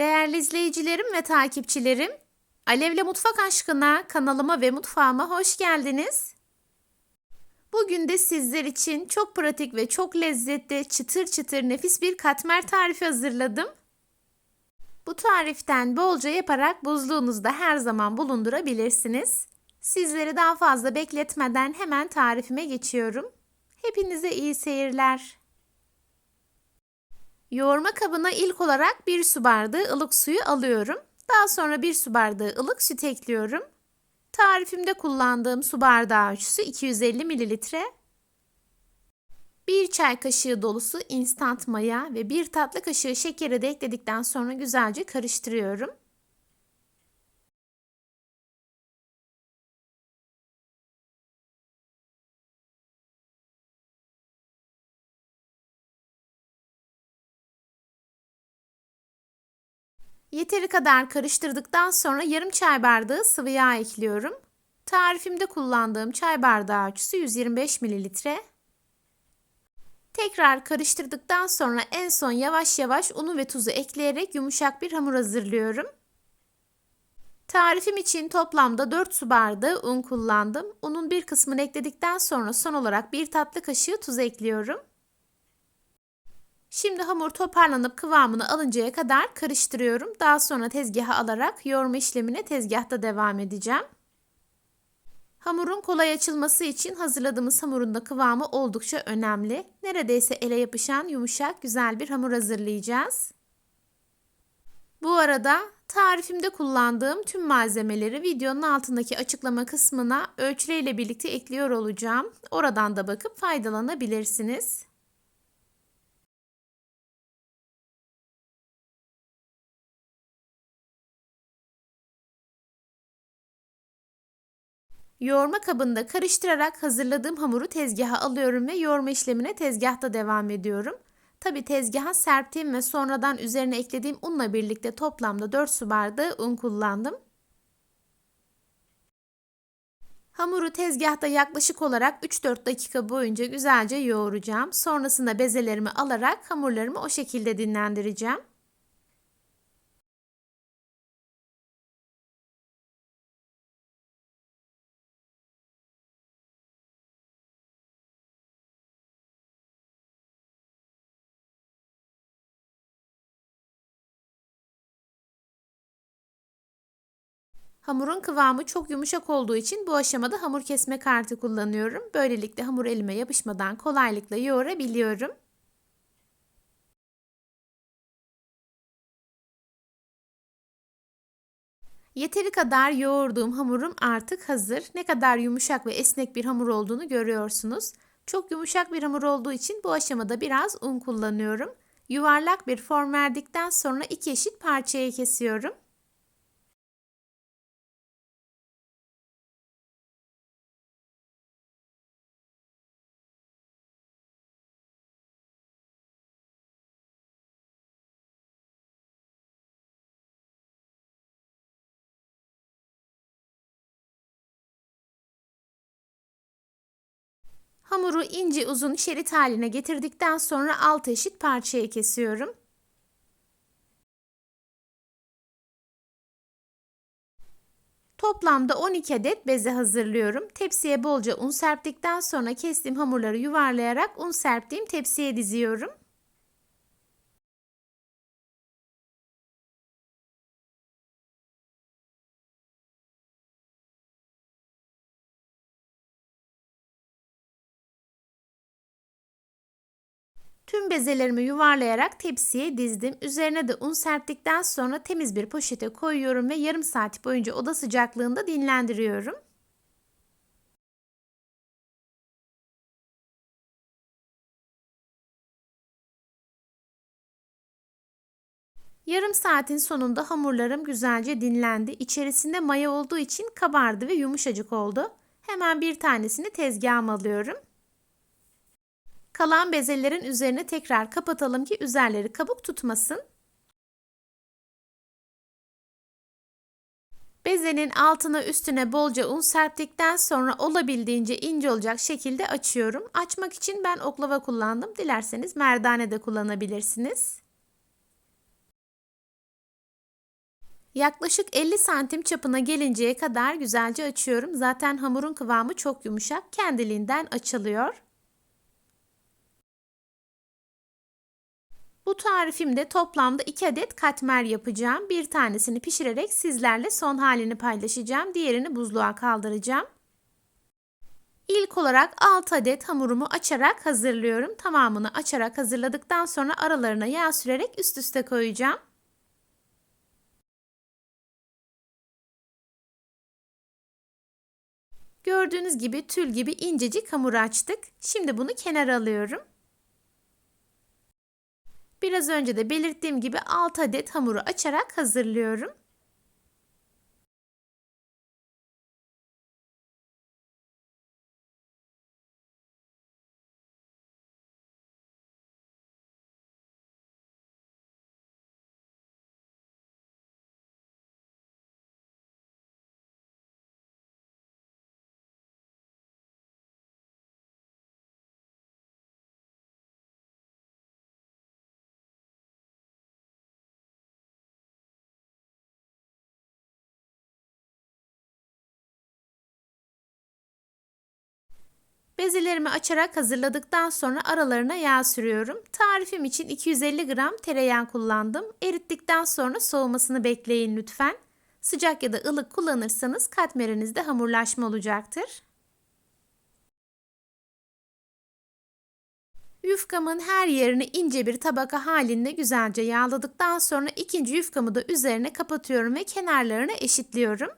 Değerli izleyicilerim ve takipçilerim, Alevle Mutfak Aşkına kanalıma ve mutfağıma hoş geldiniz. Bugün de sizler için çok pratik ve çok lezzetli, çıtır çıtır nefis bir katmer tarifi hazırladım. Bu tariften bolca yaparak buzluğunuzda her zaman bulundurabilirsiniz. Sizleri daha fazla bekletmeden hemen tarifime geçiyorum. Hepinize iyi seyirler. Yoğurma kabına ilk olarak bir su bardağı ılık suyu alıyorum. Daha sonra bir su bardağı ılık süt ekliyorum. Tarifimde kullandığım su bardağı ölçüsü 250 mililitre. 1 çay kaşığı dolusu instant maya ve 1 tatlı kaşığı şekeri de ekledikten sonra güzelce karıştırıyorum. Yeteri kadar karıştırdıktan sonra yarım çay bardağı sıvı yağ ekliyorum. Tarifimde kullandığım çay bardağı ölçüsü 125 mililitre. Tekrar karıştırdıktan sonra en son yavaş yavaş unu ve tuzu ekleyerek yumuşak bir hamur hazırlıyorum. Tarifim için toplamda 4 su bardağı un kullandım. Unun bir kısmını ekledikten sonra son olarak bir tatlı kaşığı tuz ekliyorum. Şimdi hamur toparlanıp kıvamını alıncaya kadar karıştırıyorum. Daha sonra tezgaha alarak yoğurma işlemine tezgahta devam edeceğim. Hamurun kolay açılması için hazırladığımız hamurun da kıvamı oldukça önemli. Neredeyse ele yapışan yumuşak güzel bir hamur hazırlayacağız. Bu arada tarifimde kullandığım tüm malzemeleri videonun altındaki açıklama kısmına ölçüleriyle birlikte ekliyor olacağım. Oradan da bakıp faydalanabilirsiniz. Yoğurma kabında karıştırarak hazırladığım hamuru tezgaha alıyorum ve yoğurma işlemine tezgahta devam ediyorum. Tabi tezgaha serptiğim ve sonradan üzerine eklediğim unla birlikte toplamda 4 su bardağı un kullandım. Hamuru tezgahta yaklaşık olarak 3-4 dakika boyunca güzelce yoğuracağım. Sonrasında bezelerimi alarak hamurlarımı o şekilde dinlendireceğim. Hamurun kıvamı çok yumuşak olduğu için bu aşamada hamur kesme kartı kullanıyorum. Böylelikle hamur elime yapışmadan kolaylıkla yoğurabiliyorum. Yeteri kadar yoğurduğum hamurum artık hazır. Ne kadar yumuşak ve esnek bir hamur olduğunu görüyorsunuz. Çok yumuşak bir hamur olduğu için bu aşamada biraz un kullanıyorum. Yuvarlak bir form verdikten sonra iki eşit parçaya kesiyorum. Hamuru ince uzun şerit haline getirdikten sonra 6 eşit parçaya kesiyorum. Toplamda 12 adet beze hazırlıyorum. Tepsiye bolca un serptikten sonra kestiğim hamurları yuvarlayarak un serptiğim tepsiye diziyorum. Tüm bezelerimi yuvarlayarak tepsiye dizdim. Üzerine de un serptikten sonra temiz bir poşete koyuyorum ve yarım saat boyunca oda sıcaklığında dinlendiriyorum. Yarım saatin sonunda hamurlarım güzelce dinlendi. İçerisinde maya olduğu için kabardı ve yumuşacık oldu. Hemen bir tanesini tezgahıma alıyorum. Kalan bezelerin üzerine tekrar kapatalım ki üzerleri kabuk tutmasın. Bezenin altına üstüne bolca un serptikten sonra olabildiğince ince olacak şekilde açıyorum. Açmak için ben oklava kullandım. Dilerseniz merdane de kullanabilirsiniz. Yaklaşık 50 santim çapına gelinceye kadar güzelce açıyorum. Zaten hamurun kıvamı çok yumuşak. Kendiliğinden açılıyor. Bu tarifimde toplamda 2 adet katmer yapacağım. Bir tanesini pişirerek sizlerle son halini paylaşacağım. Diğerini buzluğa kaldıracağım. İlk olarak 6 adet hamurumu açarak hazırlıyorum. Tamamını açarak hazırladıktan sonra aralarına yağ sürerek üst üste koyacağım. Gördüğünüz gibi tül gibi incecik hamur açtık. Şimdi bunu kenara alıyorum. Biraz önce de belirttiğim gibi 6 adet hamuru açarak hazırlıyorum. Bezelerimi açarak hazırladıktan sonra aralarına yağ sürüyorum. Tarifim için 250 gram tereyağı kullandım. Erittikten sonra soğumasını bekleyin lütfen. Sıcak ya da ılık kullanırsanız katmerinizde hamurlaşma olacaktır. Yufkamın her yerini ince bir tabaka halinde güzelce yağladıktan sonra ikinci yufkamı da üzerine kapatıyorum ve kenarlarını eşitliyorum.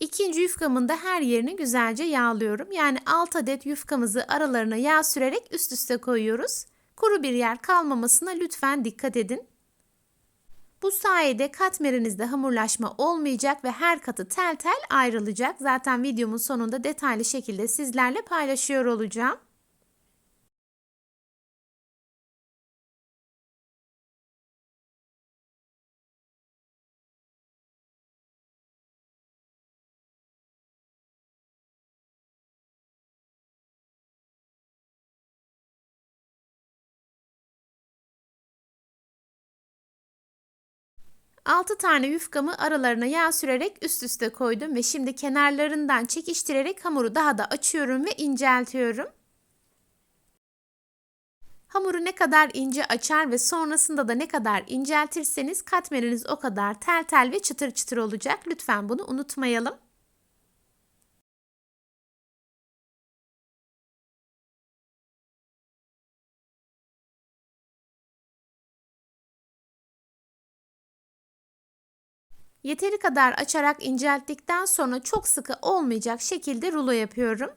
İkinci yufkamın da her yerini güzelce yağlıyorum. Yani 6 adet yufkamızı aralarına yağ sürerek üst üste koyuyoruz. Kuru bir yer kalmamasına lütfen dikkat edin. Bu sayede katmerinizde hamurlaşma olmayacak ve her katı tel tel ayrılacak. Zaten videomun sonunda detaylı şekilde sizlerle paylaşıyor olacağım. Altı tane yufkamı aralarına yağ sürerek üst üste koydum ve şimdi kenarlarından çekiştirerek hamuru daha da açıyorum ve inceltiyorum. Hamuru ne kadar ince açar ve sonrasında da ne kadar inceltirseniz katmeriniz o kadar tel tel ve çıtır çıtır olacak. Lütfen bunu unutmayalım. Yeteri kadar açarak incelttikten sonra çok sıkı olmayacak şekilde rulo yapıyorum.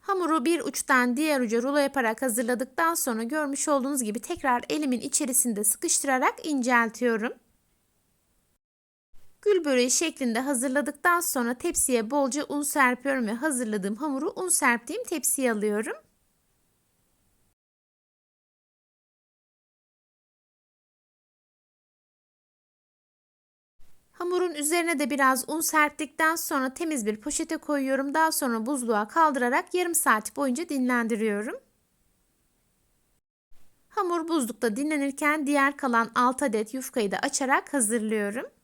Hamuru bir uçtan diğer uca rulo yaparak hazırladıktan sonra görmüş olduğunuz gibi tekrar elimin içerisinde sıkıştırarak inceltiyorum. Gül böreği şeklinde hazırladıktan sonra tepsiye bolca un serpiyorum ve hazırladığım hamuru un serptiğim tepsiye alıyorum. Hamurun üzerine de biraz un serptikten sonra temiz bir poşete koyuyorum. Daha sonra buzluğa kaldırarak yarım saat boyunca dinlendiriyorum. Hamur buzlukta dinlenirken diğer kalan 6 adet yufkayı da açarak hazırlıyorum.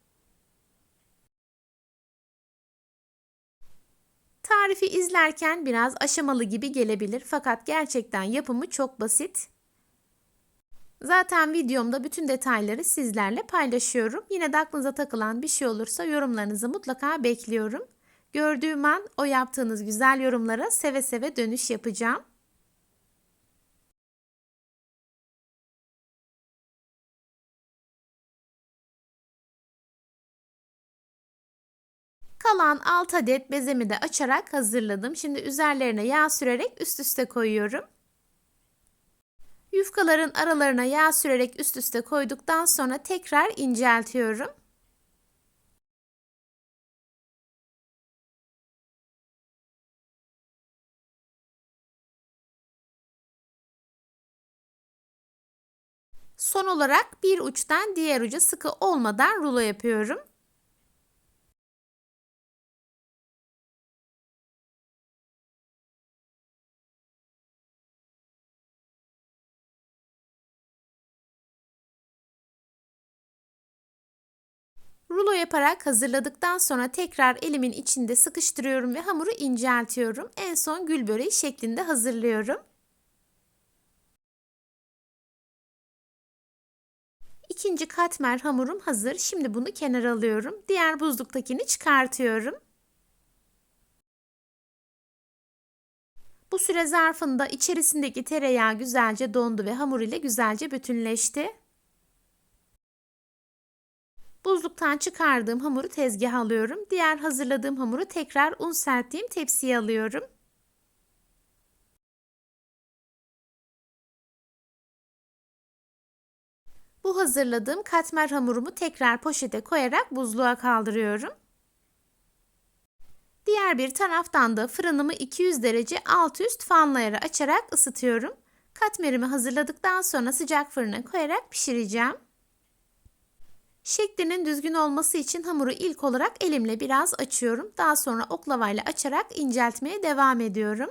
Tarifi izlerken biraz aşamalı gibi gelebilir fakat gerçekten yapımı çok basit. Zaten videomda bütün detayları sizlerle paylaşıyorum. Yine de aklınıza takılan bir şey olursa yorumlarınızı mutlaka bekliyorum. Gördüğüm an o yaptığınız güzel yorumlara seve seve dönüş yapacağım. Kalan 6 adet bezemi de açarak hazırladım. Şimdi üzerlerine yağ sürerek üst üste koyuyorum. Yufkaların aralarına yağ sürerek üst üste koyduktan sonra tekrar inceltiyorum. Son olarak bir uçtan diğer uca sıkı olmadan rulo yapıyorum. Rulo yaparak hazırladıktan sonra tekrar elimin içinde sıkıştırıyorum ve hamuru inceltiyorum. En son gül böreği şeklinde hazırlıyorum. İkinci katmer hamurum hazır. Şimdi bunu kenara alıyorum. Diğer buzluktakini çıkartıyorum. Bu süre zarfında içerisindeki tereyağı güzelce dondu ve hamur ile güzelce bütünleşti. Buzluktan çıkardığım hamuru tezgaha alıyorum. Diğer hazırladığım hamuru tekrar un serptiğim tepsiye alıyorum. Bu hazırladığım katmer hamurumu tekrar poşete koyarak buzluğa kaldırıyorum. Diğer bir taraftan da fırınımı 200 derece alt üst fanlayarı açarak ısıtıyorum. Katmerimi hazırladıktan sonra sıcak fırına koyarak pişireceğim. Şeklinin düzgün olması için hamuru ilk olarak elimle biraz açıyorum. Daha sonra oklavayla açarak inceltmeye devam ediyorum.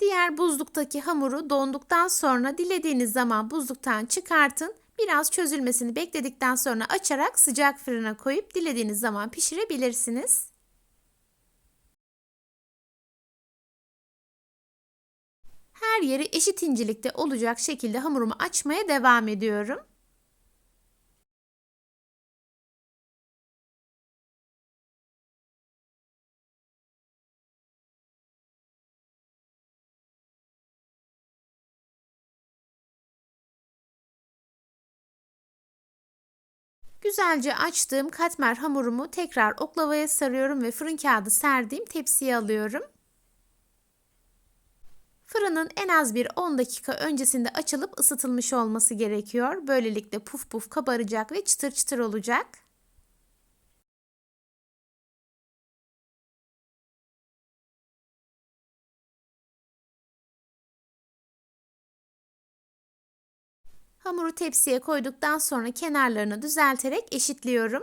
Diğer buzluktaki hamuru donduktan sonra dilediğiniz zaman buzluktan çıkartın. Biraz çözülmesini bekledikten sonra açarak sıcak fırına koyup dilediğiniz zaman pişirebilirsiniz. Her yeri eşit incelikte olacak şekilde hamurumu açmaya devam ediyorum. Güzelce açtığım katmer hamurumu tekrar oklavaya sarıyorum ve fırın kağıdı serdiğim tepsiye alıyorum. Fırının en az bir 10 dakika öncesinde açılıp ısıtılmış olması gerekiyor. Böylelikle puf puf kabaracak ve çıtır çıtır olacak. Hamuru tepsiye koyduktan sonra kenarlarını düzelterek eşitliyorum.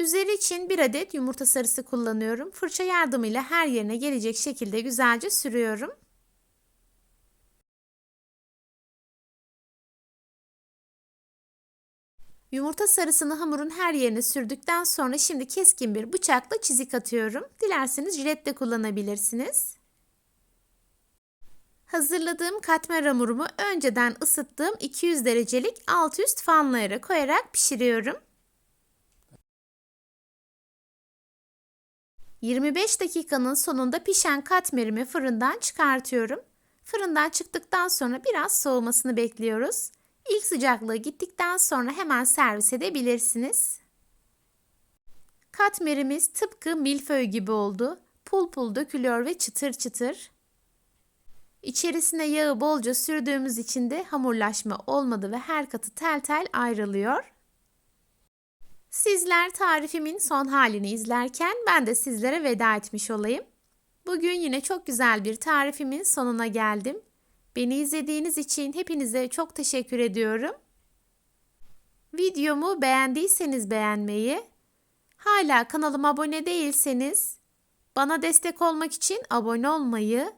Üzeri için bir adet yumurta sarısı kullanıyorum. Fırça yardımıyla her yerine gelecek şekilde güzelce sürüyorum. Yumurta sarısını hamurun her yerine sürdükten sonra şimdi keskin bir bıçakla çizik atıyorum. Dilerseniz jilet de kullanabilirsiniz. Hazırladığım katmer hamurumu önceden ısıttığım 200 derecelik alt üst fanlayara koyarak pişiriyorum. 25 dakikanın sonunda pişen katmerimi fırından çıkartıyorum. Fırından çıktıktan sonra biraz soğumasını bekliyoruz. İlk sıcaklığı gittikten sonra hemen servis edebilirsiniz. Katmerimiz tıpkı milföy gibi oldu. Pul pul dökülüyor ve çıtır çıtır. İçerisine yağı bolca sürdüğümüz için de hamurlaşma olmadı ve her katı tel tel ayrılıyor. Sizler tarifimin son halini izlerken ben de sizlere veda etmiş olayım. Bugün yine çok güzel bir tarifimin sonuna geldim. Beni izlediğiniz için hepinize çok teşekkür ediyorum. Videomu beğendiyseniz beğenmeyi, hala kanalıma abone değilseniz bana destek olmak için abone olmayı